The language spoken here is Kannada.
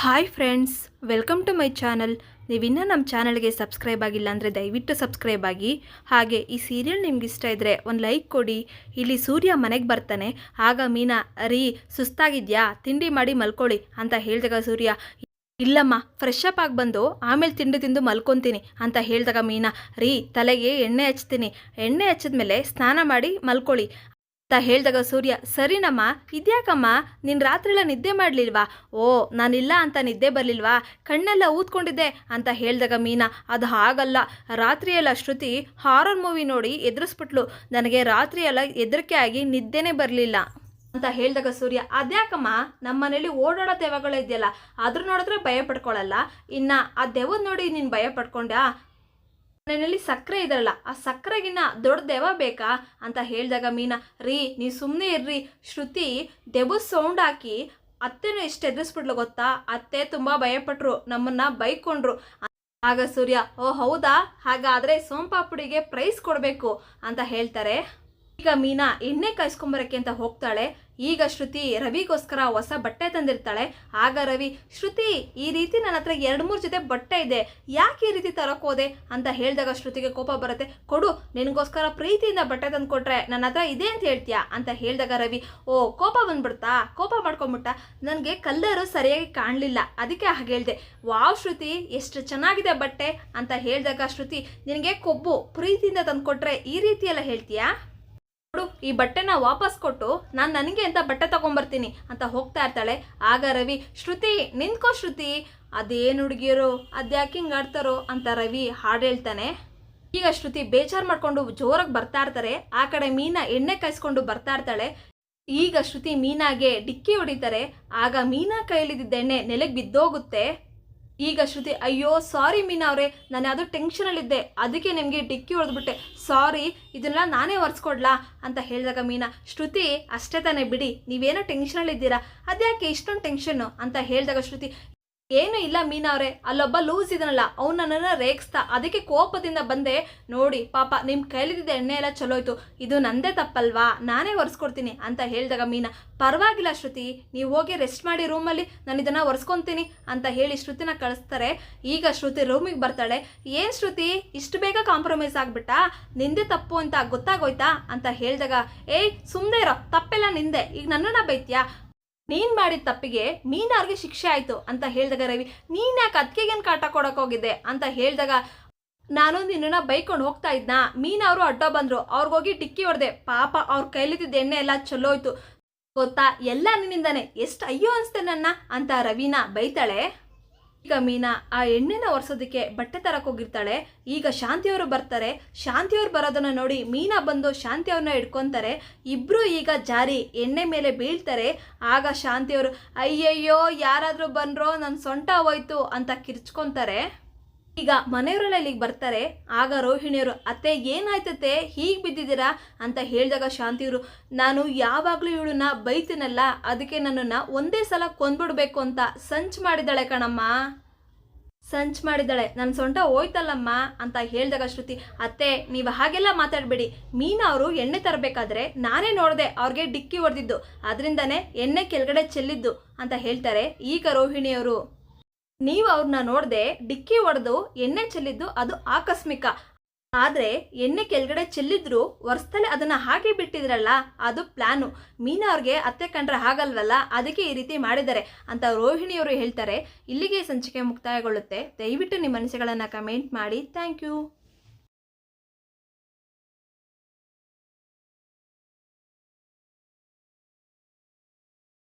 Hi friends welcome to my channel ನೀವಿನ್ನೂ ನಮ್ಮ ಚಾನಲ್ಗೆ ಸಬ್ಸ್ಕ್ರೈಬ್ ಆಗಿಲ್ಲ ಅಂದರೆ ದಯವಿಟ್ಟು ಸಬ್ಸ್ಕ್ರೈಬ್ ಆಗಿ. ಹಾಗೆ ಈ ಸೀರಿಯಲ್ ನಿಮ್ಗೆ ಇಷ್ಟ ಇದ್ದರೆ ಒಂದು ಲೈಕ್ ಕೊಡಿ. ಇಲ್ಲಿ ಸೂರ್ಯ ಮನೆಗೆ ಬರ್ತಾನೆ. ಆಗ ಮೀನಾ, ರೀ, ಸುಸ್ತಾಗಿದ್ಯಾ? ತಿಂಡಿ ಮಾಡಿ ಮಲ್ಕೊಳ್ಳಿ ಅಂತ ಹೇಳಿದಾಗ ಸೂರ್ಯ, ಇಲ್ಲಮ್ಮ ಫ್ರೆಶ್ ಅಪ್ ಆಗಿ ಬಂದು ಆಮೇಲೆ ತಿಂಡಿ ತಿಂದು ಮಲ್ಕೊತೀನಿ ಅಂತ ಹೇಳಿದಾಗ ಮೀನಾ, ರೀ, ತಲೆಗೆ ಎಣ್ಣೆ ಹಚ್ತೀನಿ. ಎಣ್ಣೆ ಹಚ್ಚಿದ್ಮೇಲೆ ಸ್ನಾನ ಮಾಡಿ ಮಲ್ಕೊಳ್ಳಿ ಅಂತ ಹೇಳಿದಾಗ ಸೂರ್ಯ ಸರಿನಮ್ಮ ಇದ್ಯಾಕಮ್ಮ? ನೀನು ರಾತ್ರಿ ಎಲ್ಲ ನಿದ್ದೆ ಮಾಡಲಿಲ್ವಾ? ಓ, ನಾನಿಲ್ಲ ಅಂತ ನಿದ್ದೆ ಬರಲಿಲ್ವಾ? ಕಣ್ಣೆಲ್ಲ ಊದ್ಕೊಂಡಿದ್ದೆ, ಅಂತ ಹೇಳಿದಾಗ ಮೀನಾ, ಅದು ಹಾಗಲ್ಲ. ರಾತ್ರಿಯೆಲ್ಲ ಶ್ರುತಿ ಹಾರರ್ ಮೂವಿ ನೋಡಿ ಎದುರಿಸ್ಬಿಟ್ಲು. ನನಗೆ ರಾತ್ರಿಯೆಲ್ಲ ಹೆದರಿಕೆ ಆಗಿ ನಿದ್ದೆನೇ ಬರಲಿಲ್ಲ. ಅಂತ ಹೇಳಿದಾಗ ಸೂರ್ಯ, ಅದ್ಯಾಕಮ್ಮ? ನಮ್ಮ ಮನೇಲಿ ಓಡಾಡೋ ದೆವಗಳು ಇದೆಯಲ್ಲ ಅದ್ರ ನೋಡಿದ್ರೆ ಭಯ ಪಡ್ಕೊಳ್ಳಲ್ಲ ಇನ್ನು ಆ ದೆವ್ವದ ನೋಡಿ ನೀನು ಭಯ ಪಡ್ಕೊಂಡ್ಯಾ? ಮನೆಯಲ್ಲಿ ಸಕ್ಕರೆ ಇದರಲ್ಲ ಆ ಸಕ್ಕರೆಗಿನ್ನ ದೊಡ್ಡ ದೆವ ಬೇಕಾ? ಅಂತ ಹೇಳಿದಾಗ ಮೀನಾ, ರೀ, ನೀ ಸುಮ್ಮನೆ ಇರ್ರಿ. ಶ್ರುತಿ ದೆಬು ಸೌಂಡ್ ಹಾಕಿ ಅತ್ತೆನೂ ಎಷ್ಟು ಎದುರಿಸ್ಬಿಡ್ಲು ಗೊತ್ತಾ? ಅತ್ತೆ ತುಂಬ ಭಯಪಟ್ರು, ನಮ್ಮನ್ನ ಬೈಕೊಂಡ್ರು. ಆಗ ಸೂರ್ಯ, ಓ ಹೌದಾ? ಹಾಗಾದ್ರೆ ಸೋಂಪಾಪುಡಿಗೆ ಪ್ರೈಸ್ ಕೊಡಬೇಕು ಅಂತ ಹೇಳ್ತಾರೆ. ಈಗ ಮೀನಾ ಎಣ್ಣೆ ಕಾಯಿಸ್ಕೊಂಬರಕ್ಕೆ ಅಂತ ಹೋಗ್ತಾಳೆ. ಈಗ ಶ್ರುತಿ ರವಿಗೋಸ್ಕರ ಹೊಸ ಬಟ್ಟೆ ತಂದಿರ್ತಾಳೆ. ಆಗ ರವಿ, ಶ್ರುತಿ, ಈ ರೀತಿ ನನ್ನ ಹತ್ರ ಎರಡು ಮೂರು ಜೊತೆ ಬಟ್ಟೆ ಇದೆ. ಯಾಕೆ ಈ ರೀತಿ ತರಕೋದೆ ಅಂತ ಹೇಳಿದಾಗ ಶ್ರುತಿಗೆ ಕೋಪ ಬರುತ್ತೆ. ಕೊಡು, ನಿನಗೋಸ್ಕರ ಪ್ರೀತಿಯಿಂದ ಬಟ್ಟೆ ತಂದುಕೊಟ್ರೆ ನನ್ನ ಹತ್ರ ಇದೆ ಅಂತ ಹೇಳ್ತೀಯಾ? ಅಂತ ಹೇಳಿದಾಗ ರವಿ, ಓ, ಕೋಪ ಬಂದ್ಬಿಡ್ತಾ? ಕೋಪ ಮಾಡ್ಕೊಂಬಿಟ್ಟ? ನನಗೆ ಕಲ್ಲರು ಸರಿಯಾಗಿ ಕಾಣಲಿಲ್ಲ. ಅದಕ್ಕೆ ಹಾಗೆ ಹೇಳಿದೆ. ವಾವ್ ಶ್ರುತಿ, ಎಷ್ಟು ಚೆನ್ನಾಗಿದೆ ಬಟ್ಟೆ. ಅಂತ ಹೇಳಿದಾಗ ಶ್ರುತಿ, ನಿನಗೆ ಕೊಬ್ಬು ಪ್ರೀತಿಯಿಂದ ತಂದುಕೊಟ್ರೆ ಈ ರೀತಿಯೆಲ್ಲ ಹೇಳ್ತೀಯಾ? ನೋಡು, ಈ ಬಟ್ಟೆನ ವಾಪಸ್ ಕೊಟ್ಟು ನಾನು ನನಗೆ ಅಂತ ಬಟ್ಟೆ ತಗೊಂಬರ್ತೀನಿ ಅಂತ ಹೋಗ್ತಾ ಇರ್ತಾಳೆ. ಆಗ ರವಿ, ಶ್ರುತಿ, ನಿಂತ್ಕೋ ಶ್ರುತಿ. ಅದೇನು ಹುಡುಗಿಯರು? ಅದ್ಯಾಕೆ ಹಿಂಗೆ ಆಡ್ತಾರೋ? ಅಂತ ರವಿ ಹಾಡು ಹೇಳ್ತಾನೆ. ಈಗ ಶ್ರುತಿ ಬೇಜಾರು ಮಾಡ್ಕೊಂಡು ಜೋರಾಗಿ ಬರ್ತಾ ಇರ್ತಾರೆ. ಆ ಕಡೆ ಮೀನಾ ಎಣ್ಣೆ ಕಾಯಿಸ್ಕೊಂಡು ಬರ್ತಾ ಇರ್ತಾಳೆ. ಈಗ ಶ್ರುತಿ ಮೀನಾಗೆ ಡಿಕ್ಕಿ ಹೊಡಿತಾರೆ. ಆಗ ಮೀನಾ ಕೈಲಿದ್ದ ಎಣ್ಣೆ ನೆಲೆಗೆ ಬಿದ್ದೋಗುತ್ತೆ. ಈಗ ಶ್ರುತಿ, ಅಯ್ಯೋ ಸಾರಿ ಮೀನಾ ಅವರೇ, ನಾನು ಯಾವುದೋ ಟೆನ್ಷನಲ್ಲಿದ್ದೆ ಅದಕ್ಕೆ ನಿಮಗೆ ಡಿಕ್ಕಿ ಹೊಡೆದ್ಬಿಟ್ಟೆ. ಸಾರಿ ಇದನ್ನೆಲ್ಲ ನಾನೇ ಒರೆಸ್ಕೊಡ್ಲಾ? ಅಂತ ಹೇಳಿದಾಗ ಮೀನಾ, ಶ್ರುತಿ, ಅಷ್ಟೇ ತಾನೇ ಬಿಡಿ. ನೀವೇನೋ ಟೆನ್ಷನಲ್ಲಿದ್ದೀರಾ ಅದ್ಯಾಕೆ ಇಷ್ಟೊಂದು ಟೆನ್ಷನ್ನು ಅಂತ ಹೇಳಿದಾಗ ಶ್ರುತಿ ಏನು ಇಲ್ಲ ಮೀನಾ ಅವರೇ. ಅಲ್ಲೊಬ್ಬ ಲೂಸ್ ಇದನಲ್ಲ, ಅವ್ನ ನನ್ನನ್ನು ರೇಗಿಸ್ತಾ, ಅದಕ್ಕೆ ಕೋಪದಿಂದ ಬಂದೆ. ನೋಡಿ, ಪಾಪ ನಿಮ್ಮ ಕೈಲಿದ್ದ ಎಣ್ಣೆ ಎಲ್ಲ ಚಲೋ ಆಯ್ತು ಇದು ನಂದೇ ತಪ್ಪಲ್ವಾ? ನಾನೇ ಒರೆಸ್ಕೊಡ್ತೀನಿ ಅಂತ ಹೇಳಿದಾಗ ಮೀನಾ, ಪರವಾಗಿಲ್ಲ ಶ್ರುತಿ, ನೀವು ಹೋಗಿ ರೆಸ್ಟ್ ಮಾಡಿ ರೂಮಲ್ಲಿ ನಾನು ಇದನ್ನು ಒರೆಸ್ಕೊತೀನಿ ಅಂತ ಹೇಳಿ ಶ್ರುತಿನ ಕಳಿಸ್ತಾರೆ. ಈಗ ಶ್ರುತಿ ರೂಮಿಗೆ ಬರ್ತಾಳೆ. ಏನು ಶ್ರುತಿ? ಇಷ್ಟು ಬೇಗ ಕಾಂಪ್ರಮೈಸ್ ಆಗ್ಬಿಟ್ಟಾ? ನಿಂದೆ ತಪ್ಪು ಅಂತ ಗೊತ್ತಾಗೋಯ್ತಾ? ಅಂತ ಹೇಳಿದಾಗ, ಏಯ್ ಸುಮ್ಮನೆ ಇರೋ, ತಪ್ಪೆಲ್ಲ ನಿಂದೆ. ಈಗ ನನ್ನನ್ನ ಬೈತ್ಯಾ? ನೀನ್ ಮಾಡಿದ ತಪ್ಪಿಗೆ ಮೀನಾರ್ಗೆ ಶಿಕ್ಷೆ ಆಯ್ತು ಅಂತ ಹೇಳಿದಾಗ ರವಿ, ನೀನ್ ಯಾಕೆ ಅದಕ್ಕೆಗೇನು ಕಾಟ ಕೊಡಕ್ ಹೋಗಿದ್ದೆ ಅಂತ ಹೇಳಿದಾಗ ನಾನು ನಿನ್ನ ಬೈಕೊಂಡು ಹೋಗ್ತಾ ಇದ್ನಾ? ಮೀನ್ ಅವರು ಅಡ್ಡ ಬಂದ್ರು. ಅವ್ರಿಗೋಗಿ ಡಿಕ್ಕಿ ಹೊಡೆದೆ. ಪಾಪ ಅವ್ರ ಕೈಲಿದ್ದ ಎಣ್ಣೆ ಎಲ್ಲ ಚಲೋಯ್ತು ಗೊತ್ತಾ? ಎಲ್ಲ ನಿನ್ನಿಂದಾನೆ. ಎಷ್ಟು ಅಯ್ಯೋ ಅನ್ಸ್ತೆ ನನ್ನ ಅಂತ ರವಿನ ಬೈತಾಳೆ. ಈಗ ಮೀನಾ, ಆ ಎಣ್ಣೆನ ಒರೆಸೋದಕ್ಕೆ ಬಟ್ಟೆ ತರಕ್ಕೆ ಹೋಗಿರ್ತಾಳೆ. ಈಗ ಶಾಂತಿಯವರು ಬರ್ತಾರೆ. ಶಾಂತಿಯವ್ರು ಬರೋದನ್ನ ನೋಡಿ ಮೀನಾ ಬಂದು ಶಾಂತಿಯವ್ರನ್ನ ಹಿಡ್ಕೊತಾರೆ. ಇಬ್ರು ಈಗ ಜಾರಿ ಎಣ್ಣೆ ಮೇಲೆ ಬೀಳ್ತಾರೆ. ಆಗ ಶಾಂತಿಯವರು ಅಯ್ಯಯ್ಯೋ, ಯಾರಾದರೂ ಬಂದ್ರೋ ನನ್ನ ಸೊಂಟ ಹೋಯ್ತು ಅಂತ ಕಿರ್ಚ್ಕೊಂತಾರೆ. ಈಗ ಮನೆಯವರೆಲ್ಲ ಇಲ್ಲಿಗೆ ಬರ್ತಾರೆ. ಆಗ ರೋಹಿಣಿಯವರು ಅತ್ತೆ ಏನಾಯ್ತತೆ ಹೀಗೆ ಬಿದ್ದಿದ್ದೀರಾ? ಅಂತ ಹೇಳಿದಾಗ ಶಾಂತಿಯವರು, ನಾನು ಯಾವಾಗಲೂ ಇವಳನ್ನ ಬೈತೀನಲ್ಲ, ಅದಕ್ಕೆ ನನ್ನನ್ನು ಒಂದೇ ಸಲ ಕೊಂದ್ಬಿಡ್ಬೇಕು ಅಂತ ಸಂಚ್ ಮಾಡಿದ್ದಾಳೆ ಕಣಮ್ಮ. ಸಂಚ್ ಮಾಡಿದ್ದಾಳೆ? ನನ್ನ ಸೊಂಟ ಹೋಯ್ತಲ್ಲಮ್ಮ? ಅಂತ ಹೇಳಿದಾಗ ಶ್ರುತಿ, ಅತ್ತೆ, ನೀವು ಹಾಗೆಲ್ಲ ಮಾತಾಡಬೇಡಿ. ಮೀನಾ ಅವರು ಎಣ್ಣೆ ತರಬೇಕಾದ್ರೆ ನಾನೇ ನೋಡಿದೆ ಅವ್ರಿಗೆ ಡಿಕ್ಕಿ ಹೊಡೆದಿದ್ದು. ಅದರಿಂದನೇ ಎಣ್ಣೆ ಕೆಳಗಡೆ ಚೆಲ್ಲಿದ್ದು, ಅಂತ ಹೇಳ್ತಾರೆ ಈಗ ರೋಹಿಣಿಯವರು. ನೀವು ಅವ್ರನ್ನ ನೋಡದೆ ಡಿಕ್ಕಿ ಹೊಡೆದು ಎಣ್ಣೆ ಚೆಲ್ಲಿದ್ದು ಅದು ಆಕಸ್ಮಿಕ. ಆದರೆ ಎಣ್ಣೆ ಕೆಳಗಡೆ ಚೆಲ್ಲಿದ್ರು ವರ್ಷದಲ್ಲೇ ಅದನ್ನು ಹಾಗೆ ಬಿಟ್ಟಿದ್ರಲ್ಲ, ಅದು ಪ್ಲಾನು. ಮೀನಾ ಅವ್ರಿಗೆ ಅತ್ತೆ ಕಂಡ್ರೆ ಹಾಗಲ್ವಲ್ಲ, ಅದಕ್ಕೆ ಈ ರೀತಿ ಮಾಡಿದ್ದಾರೆ ಅಂತ ರೋಹಿಣಿಯವರು ಹೇಳ್ತಾರೆ. ಇಲ್ಲಿಗೆ ಸಂಚಿಕೆ ಮುಕ್ತಾಯಗೊಳ್ಳುತ್ತೆ. ದಯವಿಟ್ಟು ನಿಮ್ಮ ಮನಸ್ಸುಗಳನ್ನು ಕಮೆಂಟ್ ಮಾಡಿ. Thank you